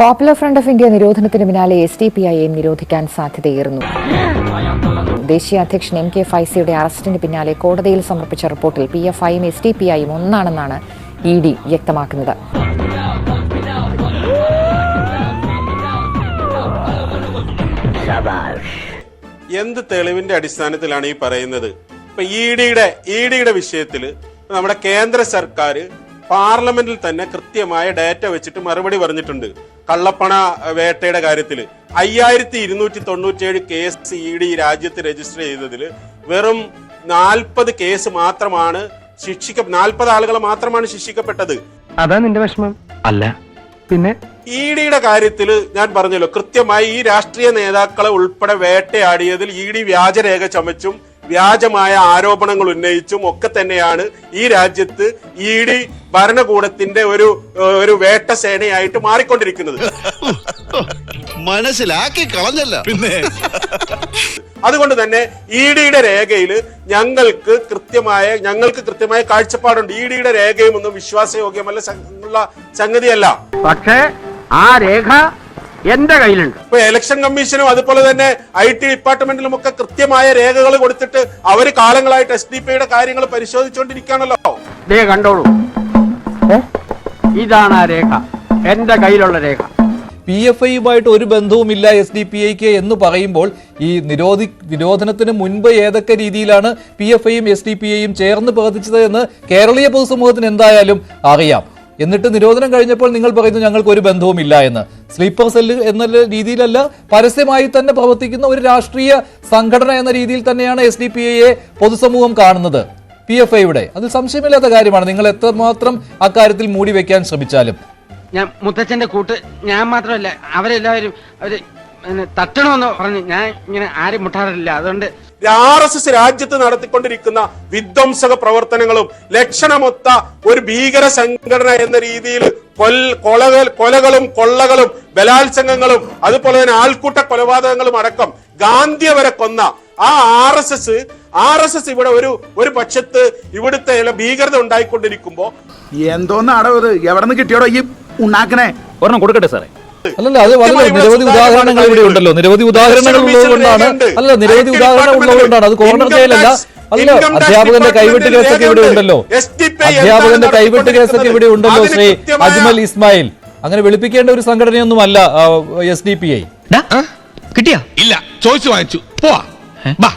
Popular front of India നിരോധനത്തിന് പിന്നാലെ S D P ഐയെയും നിരോധിക്കാൻ സാധ്യതയേറുന്നു. ദേശീയ അധ്യക്ഷൻ എം കെ ഫൈസിയുടെ അറസ്റ്റിന് പിന്നാലെ കോടതിയിൽ സമർപ്പിച്ച റിപ്പോർട്ടിൽ പി എഫ് ഐയും എസ് ഡി പി ഐയും ഒന്നാണെന്നാണ് ഇ ഡി വ്യക്തമാക്കുന്നത്. എന്ത് തെളിവിന്റെ അടിസ്ഥാനത്തിലാണ് ഈ പറയുന്നത്? ഇപ്പൊ ഇ ഡിയുടെ ഇ ഡിയുടെ വിഷയത്തിൽ നമ്മുടെ കേന്ദ്ര സർക്കാർ പാർലമെന്റിൽ തന്നെ കൃത്യമായ ഡാറ്റ വെച്ചിട്ട് മറുപടി പറഞ്ഞിട്ടുണ്ട്. കള്ളപ്പണ വേട്ടയുടെ കാര്യത്തിൽ അയ്യായിരത്തി ഇരുന്നൂറ്റി തൊണ്ണൂറ്റിയേഴ് കേസ് ഇ ഡി രാജ്യത്ത് രജിസ്റ്റർ ചെയ്തതിൽ വെറും നാൽപ്പത് കേസ് മാത്രമാണ് ശിക്ഷിക്ക നാൽപ്പത് ആളുകൾ മാത്രമാണ് ശിക്ഷിക്കപ്പെട്ടത്. അതാ നിന്റെ വിഷമം. അല്ല. പിന്നെ? ഇ ഡിയുടെ കാര്യത്തിൽ ഞാൻ പറഞ്ഞല്ലോ കൃത്യമായി ഈ രാഷ്ട്രീയ നേതാക്കളെ ഉൾപ്പെടെ വേട്ടയാടിയതിൽ ഇ ഡി വ്യാജരേഖ ചമച്ചും വ്യാജമായ ആരോപണങ്ങൾ ഉന്നയിച്ചും ഒക്കെ തന്നെയാണ് ഈ രാജ്യത്ത് ഇ ഡി ഭരണകൂടത്തിന്റെ ഒരു ഒരു വേട്ട സേനയായിട്ട് മാറിക്കൊണ്ടിരിക്കുന്നത്. മനസ്സിലാക്കി കളഞ്ഞല്ല. പിന്നെ? അതുകൊണ്ട് തന്നെ ഇ ഡിയുടെ രേഖയിൽ ഞങ്ങൾക്ക് കൃത്യമായ ഞങ്ങൾക്ക് കൃത്യമായ കാഴ്ചപ്പാടുണ്ട്. ഇ ഡിയുടെ രേഖയും ഒന്നും വിശ്വാസയോഗ്യമല്ല സംഗതിയല്ല. പക്ഷേ ആ രേഖ എന്റെ കയ്യിലുണ്ട്. ഇപ്പൊ ഇലക്ഷൻ കമ്മീഷനും അതുപോലെ തന്നെ ഐ ടി ഡിപ്പാർട്ട്മെന്റിലും ഒക്കെ കൃത്യമായ രേഖകൾ കൊടുത്തിട്ട് അവർ കാലങ്ങളായിട്ട് എസ് ഡി പിയുടെ കാര്യങ്ങൾ പരിശോധിച്ചുകൊണ്ടിരിക്കുകയാണല്ലോ ദേ കണ്ടോളൂ. ഇതാണ് ആ രേഖ. എന്റെ കയ്യിലുള്ള രേഖ. പി എഫ് ഐയുമായിട്ട് ഒരു ബന്ധവുമില്ല എസ് ഡി പി ഐക്ക് എന്ന് പറയുമ്പോൾ ഈ നിരോധി നിരോധനത്തിന് മുൻപ് ഏതൊക്കെ രീതിയിലാണ് പി എഫ് ഐയും എസ് ഡി പി ഐയും ചേർന്ന് പ്രവർത്തിച്ചത് എന്ന് കേരളീയ പൊതുസമൂഹത്തിന് എന്തായാലും അറിയാം. എന്നിട്ട് നിരോധനം കഴിഞ്ഞപ്പോൾ നിങ്ങൾ പറയുന്നു ഞങ്ങൾക്ക് ഒരു ബന്ധവുമില്ല എന്ന്. സ്ലീപ്പർ സെല്ല് എന്ന രീതിയിലല്ല പരസ്യമായി തന്നെ പ്രവർത്തിക്കുന്ന ഒരു രാഷ്ട്രീയ സംഘടന എന്ന രീതിയിൽ തന്നെയാണ് എസ് ഡി പി ഐയെ പൊതുസമൂഹം കാണുന്നത്. പി എഫ് ഐയുടെ അതിൽ സംശയമില്ലാത്ത കാര്യമാണ്. നിങ്ങൾ എത്രമാത്രം അക്കാര്യത്തിൽ മൂടി വെക്കാൻ ശ്രമിച്ചാലും. ഞാൻ മുത്തച്ഛന്റെ കൂട്ട് ഞാൻ മാത്രമല്ല അവരെല്ലാവരും അവർ തട്ടണമെന്ന് പറഞ്ഞ് ഞാൻ ഇങ്ങനെ ആരും മുട്ടാറില്ല. അതുകൊണ്ട് ആർ എസ് എസ് രാജ്യത്ത് നടത്തിക്കൊണ്ടിരിക്കുന്ന വിധ്വംസക പ്രവർത്തനങ്ങളും ലക്ഷണമൊത്ത ഒരു ഭീകര സംഘടന എന്ന രീതിയിൽ കൊലകൾ കൊലകളും കൊള്ളകളും ബലാത്സംഗങ്ങളും അതുപോലെ തന്നെ ആൾക്കൂട്ട കൊലപാതകങ്ങളും അടക്കം ഗാന്ധിയെ വരെ കൊന്ന ആ R S S R S S ഇവിടെ ഒരു ഒരു പക്ഷത്ത് ഇവിടുത്തെ ഭീകരത ഉണ്ടായിക്കൊണ്ടിരിക്കുമ്പോ എന്തോന്നാടോ ഇത്? എവിടെ നിന്ന് കിട്ടിയോടോ ഈ ഉണ്ടാക്കണേ ഒരെണ്ണം കൊടുക്കട്ടെ സാറേ. അല്ലല്ല അത് വളരെ നിരവധി ഉദാഹരണങ്ങൾ ഇവിടെ ഉണ്ടല്ലോ. നിരവധി ഉദാഹരണങ്ങൾ ഉള്ളതുകൊണ്ടാണ്. അല്ല നിരവധി. ഉദാഹരണങ്ങൾ ഉള്ളതുകൊണ്ടാണ്. അത് കോർണർ അല്ല ജയിലല്ല. അല്ല ഇൻകം അധ്യാപകന്റെ കൈവിട്ട് കേസൊക്കെ ഇവിടെ ഉണ്ടല്ലോ. അധ്യാപകന്റെ കൈവിട്ട് കേസൊക്കെ ഇവിടെ ഉണ്ടല്ലോ ശ്രീ അജ്മൽ ഇസ്മായിൽ. അങ്ങനെ വെളുപ്പിക്കേണ്ട ഒരു സംഘടനയൊന്നും അല്ല എസ് ഡി പി ഐ. കിട്ടിയാ? ഇല്ല ചോദിച്ചു വാങ്ങിച്ചു. പോവാ. ബാ.